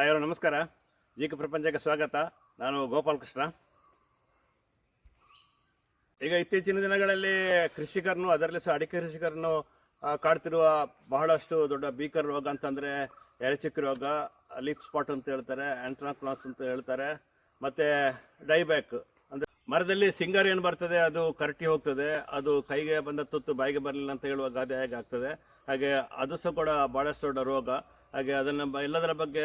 Hi ನಮಸ್ಕಾರ. ಜೀಕ ಪ್ರಪಂಚಕ್ಕೆ ಸ್ವಾಗತ. ನಾನು ಗೋಪಾಲ್ ಕೃಷ್ಣ. ಈಗ ಇತ್ತೀಚಿನ ದಿನಗಳಲ್ಲಿ ಕೃಷಿಕರನ್ನು ಅದರಲ್ಲಿ ಸಹ ಅಡಿಕೆ ಕೃಷಿಕರನ್ನು ಕಾಡ್ತಿರುವ ಬಹಳಷ್ಟು ದೊಡ್ಡ ಬೀಕರ್ ರೋಗ ಅಂತಂದರೆ ಎರೆಚಿಕ್ ರೋಗ ಲಿಪ್ ಸ್ಪಾಟ್ ಅಂತ ಹೇಳ್ತಾರೆ ಆಂಟ್ರಾಕ್ಲಾಸ್ ಅಂತ ಹೇಳ್ತಾರೆ, ಮತ್ತು ಡೈಬ್ಯಾಕ್. ಅಂದರೆ ಮರದಲ್ಲಿ ಸಿಂಗರ್ ಏನು ಬರ್ತದೆ, ಅದು ಕರಟಿ ಹೋಗ್ತದೆ, ಅದು ಕೈಗೆ ಬಂದ ತುತ್ತು ಬಾಯಿಗೆ ಬರಲಿಲ್ಲ ಅಂತ ಹೇಳುವ ಗಾದೆ ಹೇಗೆ ಆಗ್ತದೆ. ಹಾಗೆ ಅದು ಸಹ ಕೂಡ ಭಾಳಷ್ಟು ದೊಡ್ಡ ರೋಗ. ಹಾಗೆ ಅದನ್ನು ಎಲ್ಲದರ ಬಗ್ಗೆ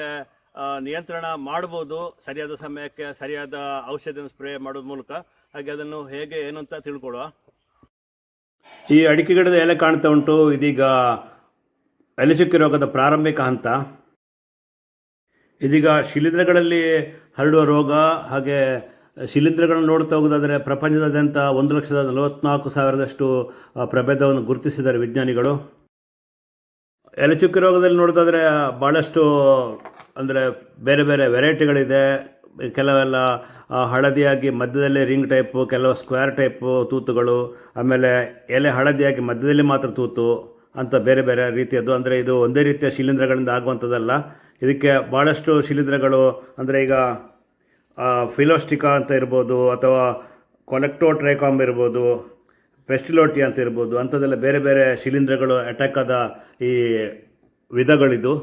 ನಿಯಂತ್ರಣ ಮಾಡ್ಬೋದು ಸರಿಯಾದ ಸಮಯಕ್ಕೆ ಸರಿಯಾದ ಔಷಧಿಯನ್ನು ಸ್ಪ್ರೇ ಮಾಡೋದ್ ಮೂಲಕ. ಹಾಗೆ ಅದನ್ನು ಹೇಗೆ, ಏನು ಅಂತ ತಿಳ್ಕೊಳ್ಳುವ. ಈ ಅಡಿಕೆ ಗಿಡದ ಎಲೆ ಕಾಣ್ತಾ ಉಂಟು. ಇದೀಗ ಎಲೆಚುಕ್ಕಿ ರೋಗದ ಪ್ರಾರಂಭಿಕ ಹಂತ. ಇದೀಗ ಶಿಲೀಂಧ್ರಗಳಲ್ಲಿ ಹರಡುವ ರೋಗ, ಹಾಗೆ ಶಿಲೀಂಧ್ರಗಳನ್ನು ನೋಡ್ತಾ ಹೋಗೋದಾದರೆ ಪ್ರಪಂಚದಾದ್ಯಂತ ಒಂದು ಲಕ್ಷದ ನಲವತ್ನಾಲ್ಕು ಸಾವಿರದಷ್ಟು ಪ್ರಭೇದವನ್ನು ಗುರುತಿಸಿದ್ದಾರೆ ವಿಜ್ಞಾನಿಗಳು. ಎಲೆಚುಕ್ಕಿ ರೋಗದಲ್ಲಿ ನೋಡೋದಾದರೆ ಭಾಳಷ್ಟು ಅಂದರೆ ಬೇರೆ ಬೇರೆ ವೆರೈಟಿಗಳಿದೆ. ಕೆಲವೆಲ್ಲ ಹಳದಿಯಾಗಿ ಮಧ್ಯದಲ್ಲಿ ರಿಂಗ್ ಟೈಪು, ಕೆಲವು ಸ್ಕ್ವೇರ್ ಟೈಪು ತೂತುಗಳು, ಆಮೇಲೆ ಎಲೆ ಹಳದಿಯಾಗಿ ಮಧ್ಯದಲ್ಲಿ ಮಾತ್ರ ತೂತು ಅಂತ ಬೇರೆ ಬೇರೆ ರೀತಿಯದ್ದು. ಅಂದರೆ ಇದು ಒಂದೇ ರೀತಿಯ ಶಿಲೀಂಧ್ರಗಳಿಂದ ಆಗುವಂಥದ್ದಲ್ಲ. ಇದಕ್ಕೆ ಭಾಳಷ್ಟು ಶಿಲೀಂಧ್ರಗಳು, ಅಂದರೆ ಈಗ ಫಿಲೋಸ್ಟಿಕಾ ಅಂತ ಇರ್ಬೋದು, ಅಥವಾ ಕೊಲೆಕ್ಟೋಟ್ರೈಕಾಮ್ ಇರ್ಬೋದು, ಪೆಸ್ಟಿಲೋಟಿ ಅಂತ ಇರ್ಬೋದು, ಅಂಥದ್ದೆಲ್ಲ ಬೇರೆ ಬೇರೆ ಶಿಲೀಂಧ್ರಗಳು ಅಟ್ಯಾಕ್ ಆದ ಈ ವಿಧಗಳಿದು.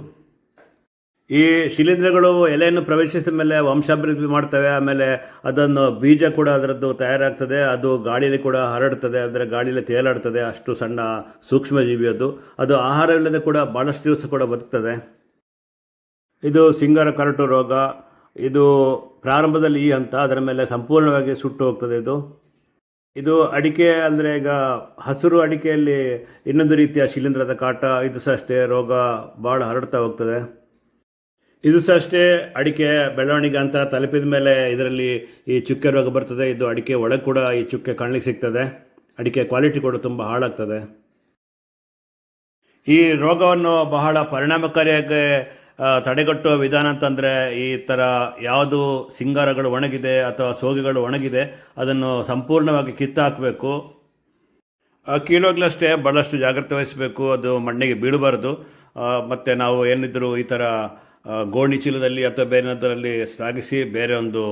ಈ ಶಿಲೀಂಧ್ರಗಳು ಎಲೆಯನ್ನು ಪ್ರವೇಶಿಸಿದ ಮೇಲೆ ವಂಶಾಭಿವೃದ್ಧಿ ಮಾಡ್ತವೆ, ಆಮೇಲೆ ಅದನ್ನು ಬೀಜ ಕೂಡ ಅದರದ್ದು ತಯಾರಾಗ್ತದೆ, ಅದು ಗಾಳಿಯಲ್ಲಿ ಕೂಡ ಹರಡ್ತದೆ, ಅಂದರೆ ಗಾಳಿಯಲ್ಲಿ ತೇಲಾಡ್ತದೆ, ಅಷ್ಟು ಸಣ್ಣ ಸೂಕ್ಷ್ಮ ಜೀವಿ ಅದು ಅದು ಆಹಾರವಿಲ್ಲದೆ ಕೂಡ ಭಾಳಷ್ಟು ದಿವಸ ಕೂಡ ಬದುಕ್ತದೆ. ಇದು ಸಿಂಗಾರ ಕರಟು ರೋಗ. ಇದು ಪ್ರಾರಂಭದಲ್ಲಿ ಈ ಹಂತ, ಅದರ ಮೇಲೆ ಸಂಪೂರ್ಣವಾಗಿ ಸುಟ್ಟು ಹೋಗ್ತದೆ ಇದು. ಇದು ಅಡಿಕೆ ಅಂದರೆ ಈಗ ಹಸಿರು ಅಡಿಕೆಯಲ್ಲಿ ಇನ್ನೊಂದು ರೀತಿಯ ಶಿಲೀಂಧ್ರದ ಕಾಟ, ಇದು ಸಹ ಅಷ್ಟೇ, ರೋಗ ಭಾಳ ಹರಡ್ತಾ ಹೋಗ್ತದೆ. ಇದು ಸಹ ಅಷ್ಟೇ ಅಡಿಕೆ ಬೆಳವಣಿಗೆ ಅಂತ ತಲುಪಿದ ಮೇಲೆ ಇದರಲ್ಲಿ ಈ ಚುಕ್ಕೆ ರೋಗ ಬರ್ತದೆ, ಇದು ಅಡಿಕೆ ಒಳಗೆ ಕೂಡ ಈ ಚುಕ್ಕೆ ಕಾಣಲಿಕ್ಕೆ ಸಿಗ್ತದೆ. ಅಡಿಕೆ ಕ್ವಾಲಿಟಿ ಕೂಡ ತುಂಬ ಹಾಳಾಗ್ತದೆ. ಈ ರೋಗವನ್ನು ಬಹಳ ಪರಿಣಾಮಕಾರಿಯಾಗಿ ತಡೆಗಟ್ಟುವ ವಿಧಾನ ಅಂತಂದರೆ ಈ ಥರ ಯಾವುದು ಸಿಂಗಾರಗಳು ಒಣಗಿದೆ ಅಥವಾ ಸೋಗೆಗಳು ಒಣಗಿದೆ, ಅದನ್ನು ಸಂಪೂರ್ಣವಾಗಿ ಕಿತ್ತು ಹಾಕಬೇಕು ಕೀಳೋಗ್ಲಷ್ಟೇ ಭಾಳಷ್ಟು ಜಾಗ್ರತೆ ವಹಿಸಬೇಕು, ಅದು ಮಣ್ಣಿಗೆ ಬೀಳಬಾರ್ದು. ಮತ್ತು ನಾವು ಏನಿದ್ರು ಈ ಥರ ಗೋಣಿ ಚೀಲದಲ್ಲಿ ಅಥವಾ ಬೇರೆದರಲ್ಲಿ ಸಾಗಿಸಿ ಬೇರೆ ಒಂದು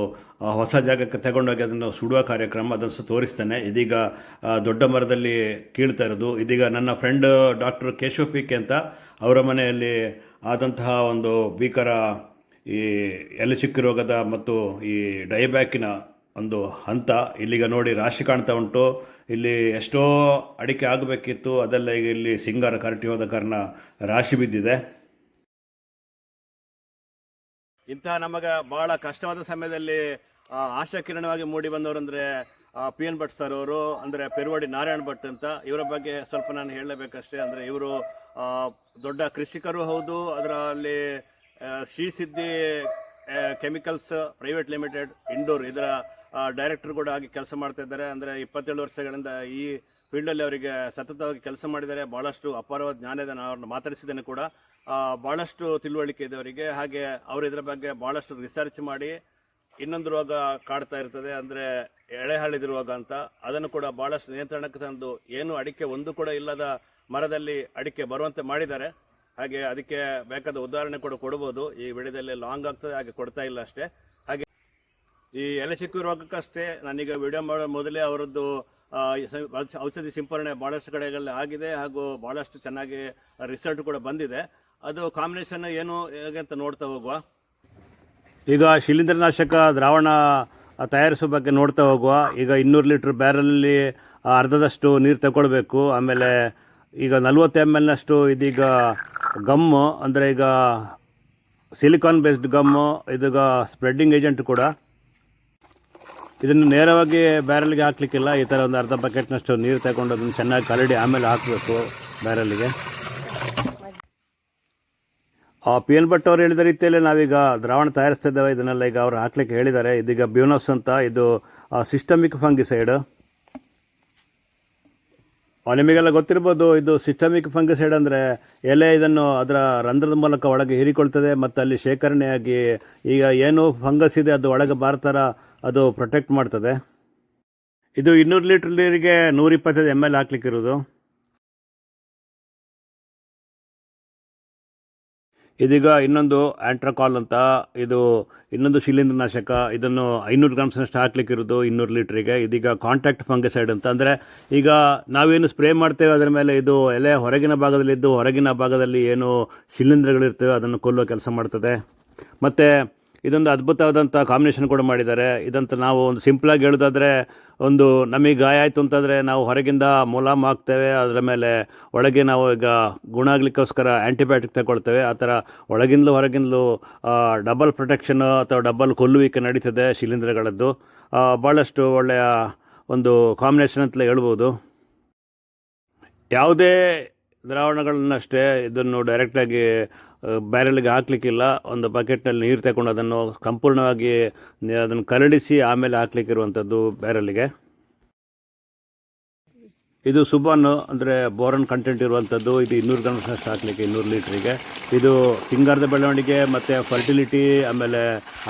ಹೊಸ ಜಾಗಕ್ಕೆ ತಗೊಂಡೋಗಿ ಅದನ್ನು ಸುಡುವ ಕಾರ್ಯಕ್ರಮ ಅದನ್ನು ಸಹ ತೋರಿಸ್ತೇನೆ. ಇದೀಗ ದೊಡ್ಡ ಮರದಲ್ಲಿ ಕೀಳ್ತಾ ಇರೋದು. ಇದೀಗ ನನ್ನ friend doctor Keshava P K ಅಂತ ಅವರ ಮನೆಯಲ್ಲಿ ಆದಂತಹ ಒಂದು ಭೀಕರ, ಈ ಎಲೆಚುಕ್ಕಿ ರೋಗದ ಮತ್ತು ಈ ಡೈಬ್ಯಾಕಿನ ಒಂದು ಹಂತ ಇಲ್ಲಿಗ ನೋಡಿ ರಾಶಿ ಕಾಣ್ತಾ ಉಂಟು. ಇಲ್ಲಿ ಎಷ್ಟೋ ಅಡಿಕೆ ಆಗಬೇಕಿತ್ತು. ಅದೆಲ್ಲ ಈಗ ಇಲ್ಲಿ ಸಿಂಗಾರ ಕರಟಿ ಹೋದ ಕಾರಣ ರಾಶಿ ಬಿದ್ದಿದೆ. ಇಂತಹ ನಮಗೆ ಬಹಳ ಕಷ್ಟವಾದ ಸಮಯದಲ್ಲಿ ಆಶಾಕಿರಣವಾಗಿ ಮೂಡಿ ಬಂದವರು ಅಂದರೆ ಪಿ ಎನ್ ಭಟ್ ಸರ್ ಅವರು, ಅಂದರೆ ಪೆರುವಡಿ ನಾರಾಯಣ ಭಟ್ ಅಂತ ಇವರ ಬಗ್ಗೆ ಸ್ವಲ್ಪ ನಾನು ಹೇಳಬೇಕಷ್ಟೇ. ಅಂದರೆ ಇವರು ದೊಡ್ಡ ಕೃಷಿಕರು ಹೌದು. ಅದರಲ್ಲಿ Shri Siddhi chemicals private limited, Indore ಇದರ ಡೈರೆಕ್ಟರ್ ಕೂಡ ಆಗಿ ಕೆಲಸ ಮಾಡ್ತಾ ಇದ್ದಾರೆ. ಅಂದರೆ ಇಪ್ಪತ್ತೇಳು ವರ್ಷಗಳಿಂದ ಈ ಫೀಲ್ಡಲ್ಲಿ ಅವರಿಗೆ ಸತತವಾಗಿ ಕೆಲಸ ಮಾಡಿದ್ದಾರೆ. ಭಾಳಷ್ಟು ಅಪಾರವಾದ ಜ್ಞಾನ ಇದೆ. ನಾನು ಅವ್ರನ್ನ ಮಾತಾಡಿಸಿದ್ದೇನೆ ಕೂಡ. ಭಾಳಷ್ಟು ತಿಳುವಳಿಕೆ ಇದೆ ಅವರಿಗೆ ಹಾಗೆ ಅವರು ಇದರ ಬಗ್ಗೆ ಭಾಳಷ್ಟು ರಿಸರ್ಚ್ ಮಾಡಿ ಇನ್ನೊಂದು ರೋಗ ಕಾಡ್ತಾ ಇರ್ತದೆ ಅಂದರೆ ಎಳೆಹಳ್ಳಿದ ರೋಗ ಅಂತ, ಅದನ್ನು ಕೂಡ ಭಾಳಷ್ಟು ನಿಯಂತ್ರಣಕ್ಕೆ ತಂದು ಏನು ಅಡಿಕೆ ಒಂದು ಕೂಡ ಇಲ್ಲದ ಮರದಲ್ಲಿ ಅಡಿಕೆ ಬರುವಂತೆ ಮಾಡಿದ್ದಾರೆ. ಹಾಗೆ ಅದಕ್ಕೆ ಬೇಕಾದ ಉದಾಹರಣೆ ಕೂಡ ಕೊಡ್ಬೋದು. ಈ ವಿಡಿಯೋದಲ್ಲಿ ಲಾಂಗ್ ಆಗ್ತದೆ, ಹಾಗೆ ಕೊಡ್ತಾ ಇಲ್ಲ ಅಷ್ಟೇ. ಹಾಗೆ ಈ ಎಲೆ ಚಿಕ್ಕು ರೋಗಕ್ಕಷ್ಟೇ ನಾನೀಗ ವಿಡಿಯೋ ಮಾಡೋ ಮೊದಲೇ ಅವರದ್ದು ಔಷಧಿ ಸಿಂಪರಣೆ ಭಾಳಷ್ಟು ಕಡೆಗಳಲ್ಲಿ ಆಗಿದೆ ಹಾಗೂ ಭಾಳಷ್ಟು ಚೆನ್ನಾಗಿ ರಿಸಲ್ಟ್ ಕೂಡ ಬಂದಿದೆ. ಅದು ಕಾಂಬಿನೇಷನ್ ಏನು, ಹೇಗೆ ಅಂತ ನೋಡ್ತಾ ಹೋಗುವ. ಈಗ ಶಿಲೀಂಧ್ರನಾಶಕ ದ್ರಾವಣ ತಯಾರಿಸೋ ಬಗ್ಗೆ ನೋಡ್ತಾ ಹೋಗುವ. ಈಗ ಇನ್ನೂರು ಲೀಟ್ರ್ ಬ್ಯಾರಲಲ್ಲಿ ಅರ್ಧದಷ್ಟು ನೀರು ತಗೊಳ್ಬೇಕು. ಆಮೇಲೆ ಈಗ ನಲ್ವತ್ತು ಎಂ ಎಲ್ನಷ್ಟು ಇದೀಗ ಗಮ್ಮು, ಅಂದರೆ ಈಗ ಸಿಲಿಕಾನ್ ಬೇಸ್ಡ್ ಗಮ್ಮು, ಇದೀಗ ಸ್ಪ್ರೆಡ್ಡಿಂಗ್ ಏಜೆಂಟ್ ಕೂಡ. ಇದನ್ನು ನೇರವಾಗಿ ಬ್ಯಾರಲ್ಗೆ ಹಾಕ್ಲಿಕ್ಕಿಲ್ಲ. ಈ ಥರ ಒಂದು ಅರ್ಧ ಬಕೆಟ್ನಷ್ಟು ನೀರು ತಗೊಂಡು ಅದನ್ನು ಚೆನ್ನಾಗಿ ಕಲಡಿ ಆಮೇಲೆ ಹಾಕಬೇಕು ಬ್ಯಾರಲ್ಗೆ. ಪಿ ಎನ್ ಭಟ್ ಅವರು ಹೇಳಿದ ರೀತಿಯಲ್ಲಿ ನಾವೀಗ ದ್ರಾವಣ ತಯಾರಿಸ್ತಾ ಇದ್ದೇವೆ ಇದನ್ನೆಲ್ಲ ಈಗ ಅವರು ಹಾಕ್ಲಿಕ್ಕೆ ಹೇಳಿದ್ದಾರೆ. ಇದೀಗ ಬ್ಯೂನಸ್ ಅಂತ, ಇದು ಸಿಸ್ಟಮಿಕ್ ಫಂಗಿಸೈಡ್. ನಿಮಗೆಲ್ಲ ಗೊತ್ತಿರ್ಬೋದು, ಇದು ಸಿಸ್ಟಮಿಕ್ ಫಂಗಿಸೈಡ್ ಅಂದರೆ ಎಲೆ ಇದನ್ನು ಅದರ ರಂಧ್ರದ ಮೂಲಕ ಒಳಗೆ ಹೀರಿಕೊಳ್ತದೆ, ಮತ್ತು ಅಲ್ಲಿ ಶೇಖರಣೆಯಾಗಿ ಈಗ ಏನು ಫಂಗಸ್ ಇದೆ ಅದು ಒಳಗೆ ಬಾರ್ತಾರ, ಅದು ಪ್ರೊಟೆಕ್ಟ್ ಮಾಡ್ತದೆ. ಇದು ಇನ್ನೂರು ಲೀಟ್ರ್ ನೀರಿಗೆ ನೂರಿಪ್ಪತ್ತೈದು ಎಂ ಎಲ್ ಹಾಕ್ಲಿಕ್ಕಿರೋದು. ಇದೀಗ ಇನ್ನೊಂದು ಆಂಟ್ರಕಾಲ್ ಅಂತ, ಇದು ಇನ್ನೊಂದು ಶಿಲೀಂಧ್ರನಾಶಕ, ಇದನ್ನು ಐನೂರು ಗ್ರಾಮ್ಸ್ನಷ್ಟು ಹಾಕ್ಲಿಕ್ಕಿರೋದು ಇನ್ನೂರು ಲೀಟ್ರಿಗೆ. ಇದೀಗ ಕಾಂಟ್ಯಾಕ್ಟ್ ಫಂಗಿಸೈಡ್ ಅಂತ. ಅಂದರೆ ಈಗ ನಾವೇನು ಸ್ಪ್ರೇ ಮಾಡ್ತೇವೆ ಅದರ ಮೇಲೆ ಇದು ಎಲೆ ಹೊರಗಿನ ಭಾಗದಲ್ಲಿದ್ದು ಹೊರಗಿನ ಭಾಗದಲ್ಲಿ ಏನು ಶಿಲೀಂಧ್ರಗಳಿರ್ತವೆ ಅದನ್ನು ಕೊಲ್ಲೋ ಕೆಲಸ ಮಾಡ್ತದೆ. ಮತ್ತು ಇದೊಂದು ಅದ್ಭುತವಾದಂಥ ಕಾಂಬಿನೇಷನ್ ಕೂಡ ಮಾಡಿದ್ದಾರೆ. ಇದಂತ ನಾವು ಒಂದು ಸಿಂಪ್ಲಾಗಿ ಹೇಳೋದಾದರೆ, ಒಂದು ನಮಗೆ ಗಾಯ ಆಯಿತು ಅಂತಂದರೆ ನಾವು ಹೊರಗಿಂದ ಮುಲಾಮ್ ಹಾಕ್ತೇವೆ, ಅದರ ಮೇಲೆ ಒಳಗೆ ನಾವು ಈಗ ಗುಣ ಆಗಲಿಕ್ಕೋಸ್ಕರ ಆ್ಯಂಟಿಬಯೋಟಿಕ್ ತಗೊಳ್ತೇವೆ. ಆ ಥರ ಒಳಗಿಂದಲೂ ಹೊರಗಿಂದಲೂ ಡಬಲ್ ಪ್ರೊಟೆಕ್ಷನ್ ಅಥವಾ ಡಬಲ್ ಕೊಲ್ಲುವಿಕೆ ನಡೀತದೆ ಶಿಲೀಂಧ್ರಗಳದ್ದು. ಭಾಳಷ್ಟು ಒಳ್ಳೆಯ ಒಂದು ಕಾಂಬಿನೇಷನ್ ಅಂತಲೇ ಹೇಳ್ಬೋದು. ಯಾವುದೇ ದ್ರಾವಣಗಳನ್ನಷ್ಟೇ ಇದನ್ನು ಡೈರೆಕ್ಟಾಗಿ ಬ್ಯಾರೆಲ್ಗೆ ಹಾಕ್ಲಿಕ್ಕಿಲ್ಲ, ಒಂದು ಬಕೆಟ್ನಲ್ಲಿ ನೀರು ತಗೊಂಡು ಅದನ್ನು ಸಂಪೂರ್ಣವಾಗಿ ಅದನ್ನು ಕರಡಿಸಿ ಆಮೇಲೆ ಹಾಕ್ಲಿಕ್ಕಿರುವಂಥದ್ದು ಬ್ಯಾರೆಲ್ಗೆ ಇದು ಸುಬಾನ್ ಅಂದರೆ ಬೋರನ್ ಕಂಟೆಂಟ್ ಇರುವಂಥದ್ದು, ಇದು ಇನ್ನೂರು ಗ್ರಾಮ್ಸ್ ಹಾಕಲಿಕ್ಕೆ ಇನ್ನೂರು ಲೀಟ್ರಿಗೆ ಇದು ಸಿಂಗಾರದ ಬೆಳವಣಿಗೆ ಮತ್ತು ಫರ್ಟಿಲಿಟಿ ಆಮೇಲೆ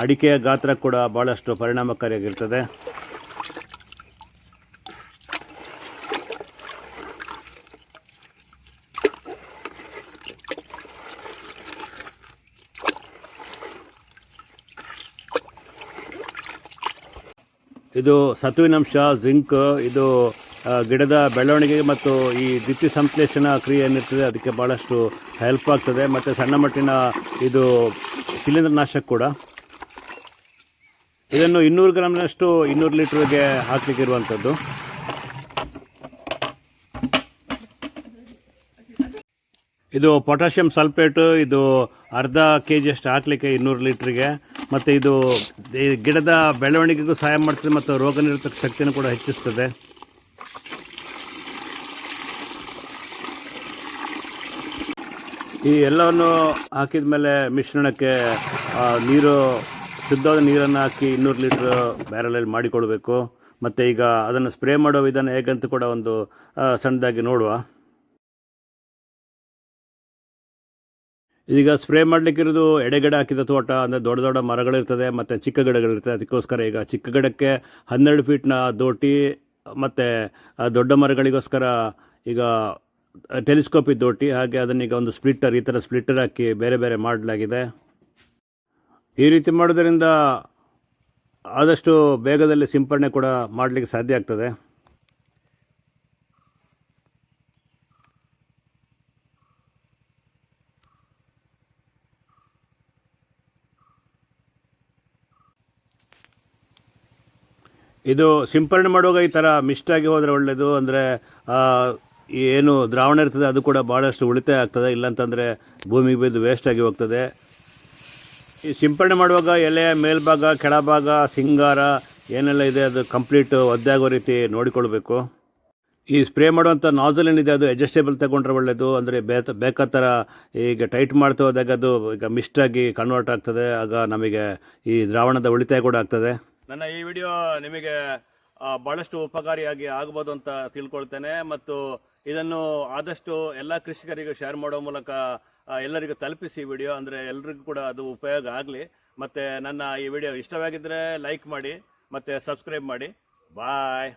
ಅಡಿಕೆಯ ಗಾತ್ರ ಕೂಡ ಭಾಳಷ್ಟು ಪರಿಣಾಮಕಾರಿಯಾಗಿರ್ತದೆ. ಇದು ಸತುವಿನಂಶ, ಜಿಂಕ್, ಇದು ಗಿಡದ ಬೆಳವಣಿಗೆ ಮತ್ತು ಈ ದ್ಯುತಿ ಸಂಶ್ಲೇಷಣ ಕ್ರಿಯೆ ಏನಿರ್ತದೆ ಅದಕ್ಕೆ ಭಾಳಷ್ಟು ಹೆಲ್ಪ್ ಆಗ್ತದೆ. ಮತ್ತು ಸಣ್ಣ ಮಟ್ಟಿನ ಇದು ಶಿಲೀಂಧ್ರನಾಶಕ ಕೂಡ. ಇದನ್ನು ಇನ್ನೂರು ಗ್ರಾಮ್ನಷ್ಟು ಇನ್ನೂರು ಲೀಟ್ರಿಗೆ ಹಾಕಲಿಕ್ಕಿರುವಂಥದ್ದು. ಇದು ಪೊಟ್ಯಾಷಿಯಂ ಸಲ್ಫೇಟು, ಇದು ಅರ್ಧ ಕೆ ಜಿಯಷ್ಟು ಹಾಕಲಿಕ್ಕೆ ಇನ್ನೂರು ಲೀಟ್ರಿಗೆ. ಮತ್ತು ಇದು, ಈ ಗಿಡದ ಬೆಳವಣಿಗೆಗೂ ಸಹಾಯ ಮಾಡ್ತದೆ ಮತ್ತು ರೋಗ ನಿರೋಧಕ ಶಕ್ತಿಯನ್ನು ಕೂಡ ಹೆಚ್ಚಿಸ್ತದೆ. ಈ ಎಲ್ಲವನ್ನು ಹಾಕಿದ ಮೇಲೆ ಮಿಶ್ರಣಕ್ಕೆ ನೀರು, ಶುದ್ಧವಾದ ನೀರನ್ನು ಹಾಕಿ ಇನ್ನೂರು ಲೀಟ್ರ್ ಬ್ಯಾರಲಲ್ಲಿ ಮಾಡಿಕೊಳ್ಬೇಕು. ಮತ್ತು ಈಗ ಅದನ್ನು ಸ್ಪ್ರೇ ಮಾಡೋ ವಿಧಾನ ಹೇಗಂತ ಕೂಡ ಒಂದು ಸಣ್ಣದಾಗಿ ನೋಡುವ. ಈಗ ಸ್ಪ್ರೇ ಮಾಡಲಿಕ್ಕಿರೋದು ಎಡೆಗಡೆ ಹಾಕಿದ ತೋಟ, ಅಂದರೆ ದೊಡ್ಡ ದೊಡ್ಡ ಮರಗಳಿರ್ತದೆ, ಮತ್ತು ಚಿಕ್ಕ ಗಿಡಗಳಿರ್ತದೆ. ಅದಕ್ಕೋಸ್ಕರ ಈಗ ಚಿಕ್ಕ ಗಿಡಕ್ಕೆ ಹನ್ನೆರಡು ಫೀಟ್ನ ದೋಟಿ ಮತ್ತು ದೊಡ್ಡ ಮರಗಳಿಗೋಸ್ಕರ ಈಗ ಟೆಲಿಸ್ಕೋಪ್ ದೋಟಿ ಹಾಗೆ ಅದನ್ನೀಗ ಒಂದು ಸ್ಪ್ಲಿಟ್ಟರ್, ಈ ಥರ ಸ್ಪ್ಲಿಟ್ಟರ್ ಹಾಕಿ ಬೇರೆ ಬೇರೆ ಮಾಡಲಾಗಿದೆ. ಈ ರೀತಿ ಮಾಡೋದರಿಂದ ಆದಷ್ಟು ಬೇಗದಲ್ಲಿ ಸಿಂಪಡಣೆ ಕೂಡ ಮಾಡಲಿಕ್ಕೆ ಸಾಧ್ಯ ಆಗ್ತದೆ. ಇದು ಸಿಂಪರಣೆ ಮಾಡುವಾಗ ಈ ಥರ ಮಿಸ್ಟಾಗಿ ಹೋದರೆ ಒಳ್ಳೆಯದು ಅಂದರೆ ಏನು ದ್ರಾವಣ ಇರ್ತದೆ ಅದು ಕೂಡ ಭಾಳಷ್ಟು ಉಳಿತಾಯ ಆಗ್ತದೆ. ಇಲ್ಲಾಂತಂದರೆ ಭೂಮಿಗೆ ಬಿದ್ದು ವೇಸ್ಟ್ ಆಗಿ ಹೋಗ್ತದೆ. ಈ ಸಿಂಪರಣೆ ಮಾಡುವಾಗ ಎಲೆಯ ಮೇಲ್ಭಾಗ, ಕೆಳಭಾಗ, ಸಿಂಗಾರ ಏನೆಲ್ಲ ಇದೆ ಅದು ಕಂಪ್ಲೀಟ್ ಒದ್ದೆ ಆಗೋ ರೀತಿ ನೋಡಿಕೊಳ್ಬೇಕು. ಈ ಸ್ಪ್ರೇ ಮಾಡುವಂಥ ನಾಜಲ್ ಏನಿದೆ ಅದು ಅಡ್ಜಸ್ಟೇಬಲ್ ತಗೊಂಡ್ರೆ ಒಳ್ಳೆಯದು ಅಂದರೆ ಬೇತ, ಬೇಕಾದ ಥರ ಈಗ ಟೈಟ್ ಮಾಡ್ತಾ ಹೋದಾಗ ಅದು ಈಗ ಮಿಸ್ಟಾಗಿ ಕನ್ವರ್ಟ್ ಆಗ್ತದೆ. ಆಗ ನಮಗೆ ಈ ದ್ರಾವಣದ ಉಳಿತಾಯ ಕೂಡ ಆಗ್ತದೆ. ನನ್ನ ಈ ವಿಡಿಯೋ ನಿಮಗೆ ಭಾಳಷ್ಟು ಉಪಕಾರಿಯಾಗಿ ಆಗ್ಬೋದು ಅಂತ ತಿಳ್ಕೊಳ್ತೇನೆ ಮತ್ತು ಇದನ್ನು ಆದಷ್ಟು ಎಲ್ಲ ಕೃಷಿಕರಿಗೂ ಶೇರ್ ಮಾಡೋ ಮೂಲಕ ಎಲ್ಲರಿಗೂ ತಲುಪಿಸಿ ವಿಡಿಯೋ. ಅಂದರೆ ಎಲ್ರಿಗೂ ಕೂಡ ಅದು ಉಪಯೋಗ ಆಗಲಿ. ಮತ್ತು ನನ್ನ ಈ ವಿಡಿಯೋ ಇಷ್ಟವಾಗಿದ್ದರೆ ಲೈಕ್ ಮಾಡಿ, ಮತ್ತು ಸಬ್ಸ್ಕ್ರೈಬ್ ಮಾಡಿ. ಬಾಯ್.